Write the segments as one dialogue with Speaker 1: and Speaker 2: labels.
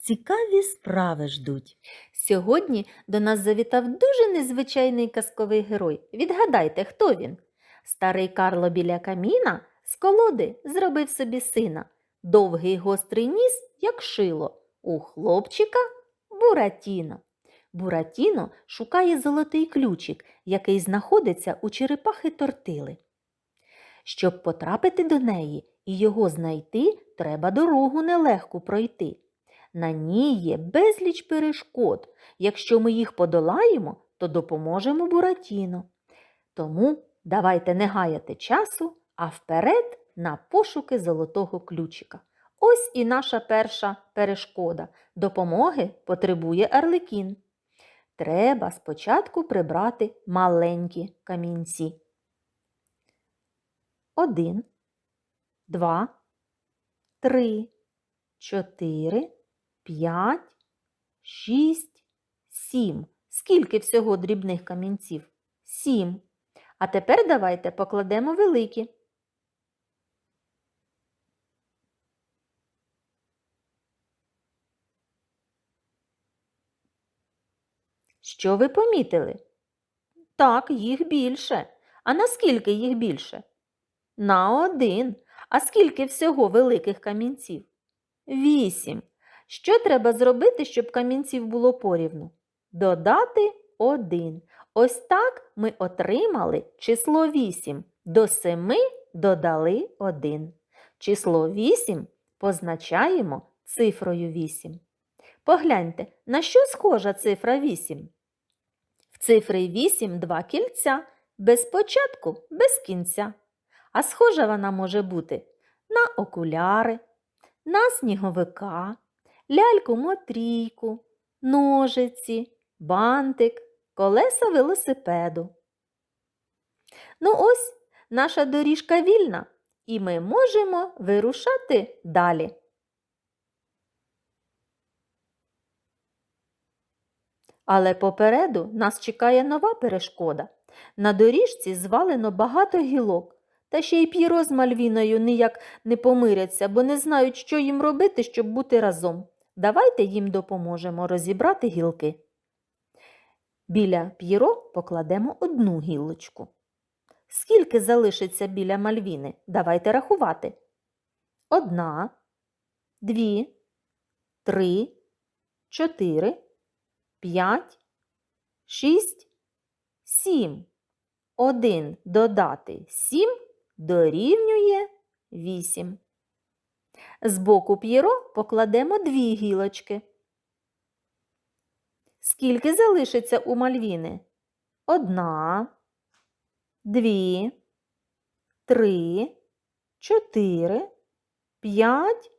Speaker 1: цікаві справи ждуть. Сьогодні до нас завітав дуже незвичайний казковий герой. Відгадайте, хто він? Старий Карло біля каміна з колоди зробив собі сина. Довгий гострий ніс, як шило. У хлопчика Буратіно. Буратіно шукає золотий ключик, який знаходиться у черепахи тортили. Щоб потрапити до неї і його знайти, треба дорогу нелегку пройти. На ній є безліч перешкод. Якщо ми їх подолаємо, то допоможемо Буратіно. Тому давайте не гаяти часу, а вперед на пошуки золотого ключика. Ось і наша перша перешкода. Допомоги потребує Арлекін. Треба спочатку прибрати маленькі камінці. Один, два, три, чотири, п'ять, шість, сім. Скільки всього дрібних камінців? Сім. А тепер давайте покладемо великі. Що ви помітили? Так, їх більше. А наскільки їх більше? На один. А скільки всього великих камінців? Вісім. Що треба зробити, щоб камінців було порівну? Додати один. Ось так ми отримали число 8. До 7 додали 1. Число 8 позначаємо цифрою 8. Погляньте, на що схожа цифра 8? В цифри 8 два кільця, без початку, без кінця. А схожа вона може бути на окуляри, на сніговика, ляльку-мотрійку, ножиці, бантик, колеса велосипеду. Ну ось наша доріжка вільна, і ми можемо вирушати далі. Але попереду нас чекає нова перешкода. На доріжці звалено багато гілок, та ще й П'єро з Мальвіною ніяк не помиряться, бо не знають, що їм робити, щоб бути разом. Давайте їм допоможемо розібрати гілки. Біля П'єро покладемо одну гілочку. Скільки залишиться біля Мальвіни? Давайте рахувати. Одна, дві, три, чотири, п'ять, шість, сім. Один додати сім дорівнює вісім. З боку п'єро покладемо дві гілочки. Скільки залишиться у Мальвіни? Одна, дві, три, чотири, п'ять,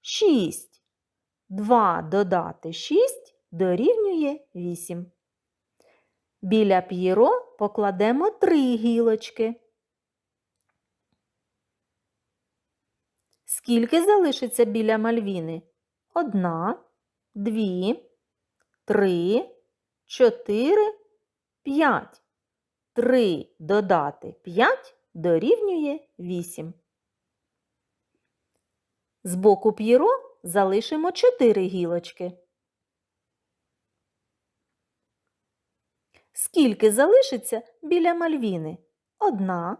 Speaker 1: шість. Два додати шість дорівнює вісім. Біля п'єро покладемо три гілочки. Скільки залишиться біля Мальвіни? Одна, дві, три, чотири, п'ять. Три додати п'ять дорівнює вісім. З боку п'єро залишимо чотири гілочки. Скільки залишиться біля Мальвіни? Одна,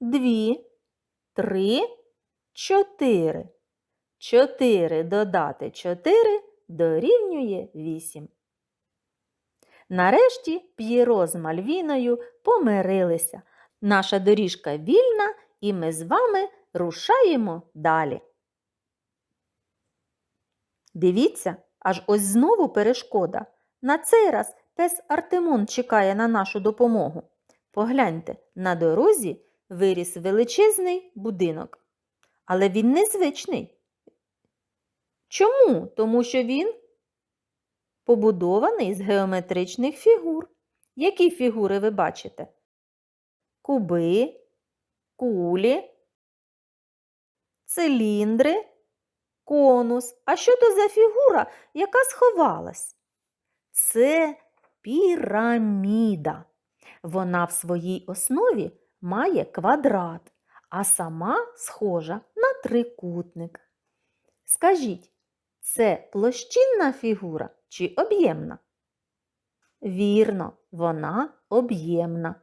Speaker 1: дві, три, чотири. Чотири додати чотири дорівнює вісім. Нарешті П'єро з Мальвіною помирилися. Наша доріжка вільна, і ми з вами рушаємо далі. Дивіться, аж ось знову перешкода. На цей раз пес Артемон чекає на нашу допомогу. Погляньте, на дорозі виріс величезний будинок. Але він незвичний. Чому? Тому що він побудований з геометричних фігур. Які фігури ви бачите? Куби, кулі, циліндри, конус. А що то за фігура, яка сховалась? Це піраміда. Вона в своїй основі має квадрат, а сама схожа на трикутник. Скажіть, це площинна фігура чи об'ємна? Вірно, вона об'ємна.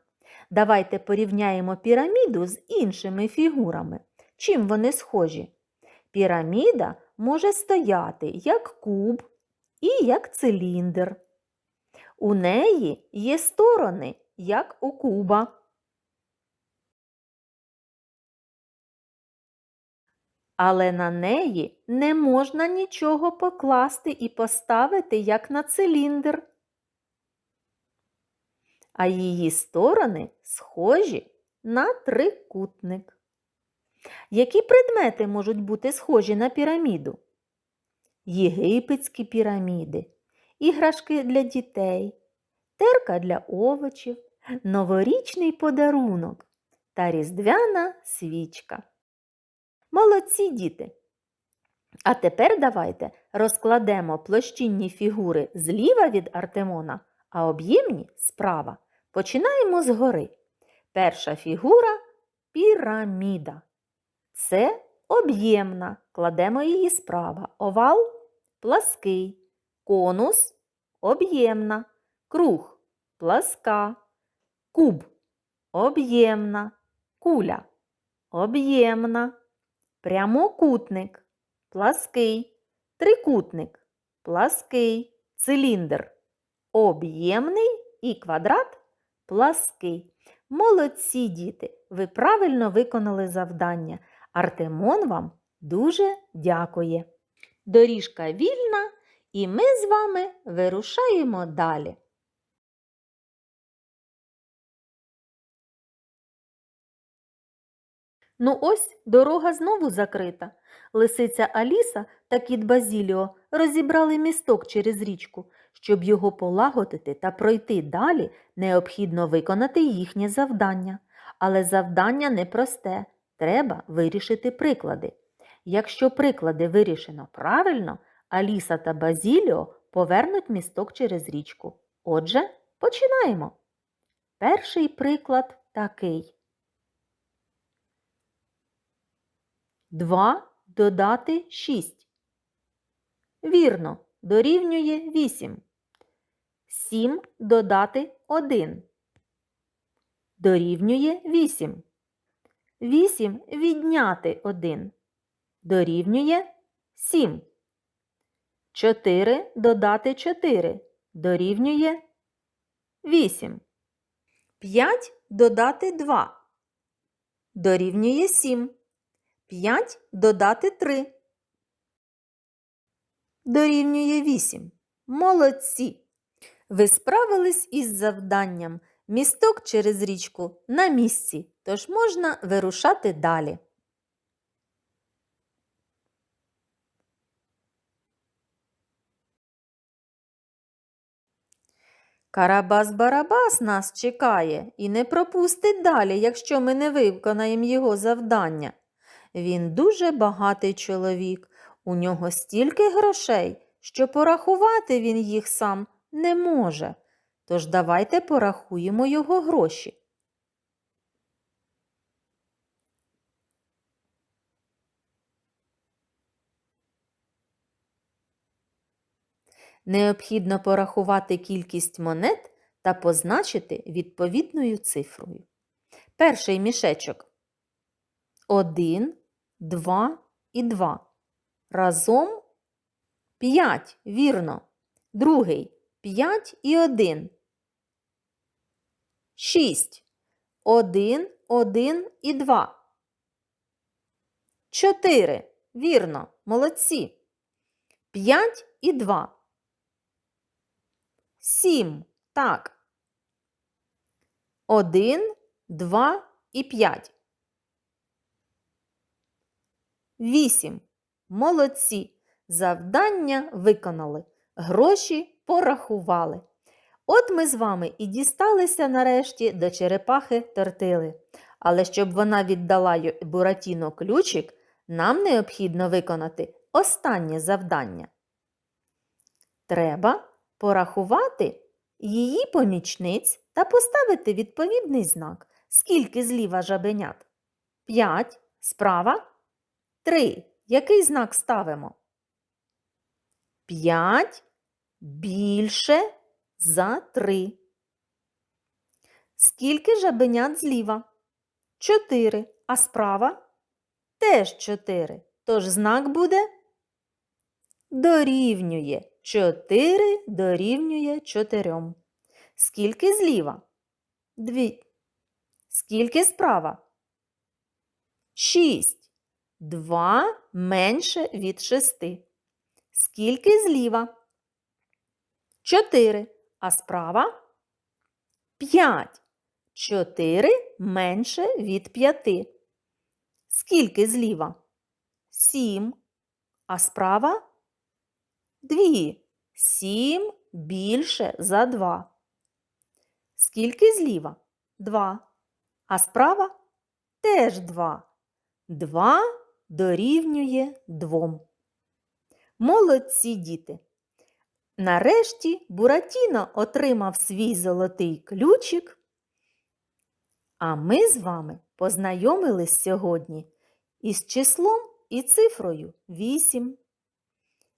Speaker 1: Давайте порівняємо піраміду з іншими фігурами. Чим вони схожі? Піраміда може стояти як куб і як циліндр. У неї є сторони, як у куба. Але на неї не можна нічого покласти і поставити, як на циліндр. А її сторони схожі на трикутник. Які предмети можуть бути схожі на піраміду? Єгипетські піраміди, іграшки для дітей, терка для овочів, новорічний подарунок та різдвяна свічка. Молодці діти! А тепер давайте розкладемо площинні фігури зліва від Артемона, а об'ємні справа. Починаємо згори. Перша фігура піраміда. Це об'ємна. Кладемо її справа. Овал плаский. Конус об'ємна. Круг пласка. Куб об'ємна. Куля об'ємна. Прямокутник плаский. Трикутник плаский. Циліндр об'ємний і квадрат плаский. Молодці діти! Ви правильно виконали завдання. Артемон вам дуже дякує. Доріжка вільна, і ми з вами вирушаємо далі. Ну ось дорога знову закрита. Лисиця Аліса та кіт Базіліо розібрали місток через річку. Щоб його полагодити та пройти далі, необхідно виконати їхнє завдання. Але завдання непросте. Треба вирішити приклади. Якщо приклади вирішено правильно, Аліса та Базіліо повернуть місток через річку. Отже, починаємо. Перший приклад такий. 2 додати 6. Вірно, дорівнює 8. 7 додати 1. Дорівнює 8. 8 відняти 1. Дорівнює 7. 4 додати 4. Дорівнює 8. 5 додати 2. Дорівнює 7. 5 додати 3. Дорівнює 8. Молодці! Ви справились із завданням. Місток через річку на місці, тож можна вирушати далі. Карабас-барабас нас чекає і не пропустить далі, якщо ми не виконаємо його завдання. Він дуже багатий чоловік, у нього стільки грошей, що порахувати він їх сам не може. Тож давайте порахуємо його гроші. Необхідно порахувати кількість монет та позначити відповідною цифрою. Перший мішечок 1, 2 і 2. Разом 5, вірно. Другий 5 і 1. 6. 1, 1 і 2. 4. Вірно, молодці. 5 і 2. 7. Так. 1, 2 і 5. 8. Молодці. Завдання виконали. Гроші порахували. От ми з вами і дісталися нарешті до черепахи тортили. Але щоб вона віддала Буратіно ключик, нам необхідно виконати останнє завдання. Треба порахувати її помічниць та поставити відповідний знак. Скільки зліва жабенят? П'ять. Справа? Три. Який знак ставимо? П'ять більше за три. Скільки жабенят зліва? Чотири. А справа? Теж чотири. Тож знак буде дорівнює. Чотири дорівнює чотирьом. Скільки зліва? Дві. Скільки справа? Шість. Два менше від шести. Скільки зліва? Чотири. А справа? П'ять. Чотири менше від п'яти. Скільки зліва? Сім. А справа? Дві. Сім більше за два. Скільки зліва? Два. А справа? Теж два. Два дорівнює двом. Молодці діти! Нарешті Буратіно отримав свій золотий ключик, а ми з вами познайомились сьогодні із числом і цифрою 8.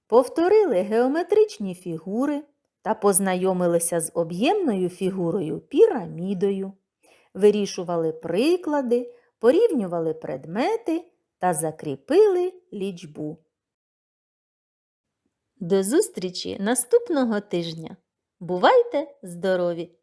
Speaker 1: Повторили геометричні фігури та познайомилися з об'ємною фігурою пірамідою, вирішували приклади, порівнювали предмети та закріпили лічбу. До зустрічі наступного тижня. Бувайте здорові!